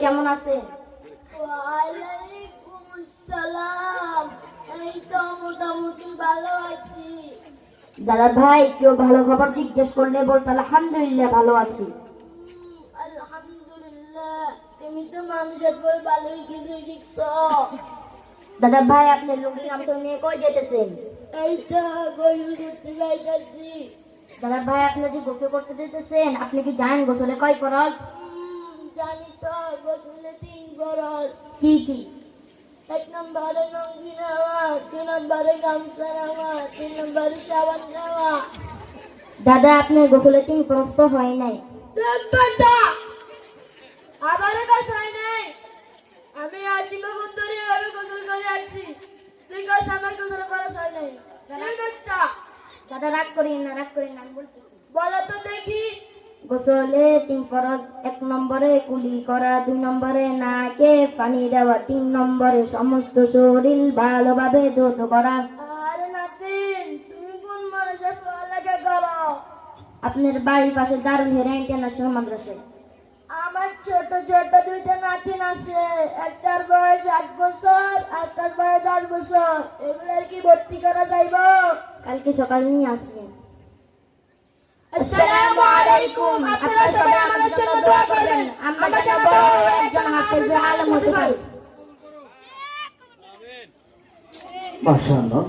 কেমন এই তো মোটামুটি ভালো আছি। দাদা ভাই কেউ ভালো খবর জিজ্ঞেস করলে বলতো আলহামদুলিল্লাহ ভালো আছি। আলহামদুলিল্লাহ। তুমি তো মানুষের বই ভালোই কিছু শিখছো। দাদা ভাই আপনি লুঙ্গি গামছা নিয়ে কই যেতেছেন এই তো গরু করতে যাইতেছি। দাদা ভাই আপনি যে গোসল করতে যেতেছেন আপনি কি জানেন গোসলে কয় ফরজ? জানি তো গোসলে তিন বরস কি কি? এক নম্বরে নঙ্গি নেওয়া দুই নম্বরে গামছা নেওয়া তিন নম্বরে সাবান নেওয়া। দাদা আপনার গোসলে তিন ফরজ তো হয় নাই। আমারও কাজ হয় নাই। দাদা রাগ করিন না রাগ করিন না আমি বলো তো দেখি। গোসলে তিন ফরজ এক নম্বরে কুলি করা দুই নম্বরে নাকে পানি দেওয়া তিন নম্বরে সমস্ত শরীর ভালোভাবে ধৌত করা। করো? আপনার বাড়ির পাশে দারুল হেরা ইন্টারন্যাশনাল মাদ্রাসায় আমার ছোট ছোট দুইটা নাতিন আছে। একটার বয়স আট বছর একটার বয়স দশ বছর এগুলোর কি ভর্তি করা যাইব? কালকে সকাল নিয়ে আসবেন আসসালামু আলাইকুম। আপনারা সবাই আমাদের জন্য দোয়া করবেন। আমরা যেন বড় হয়ে একজন হাফেজে আলম হতে পারি। মাশাআল্লাহ।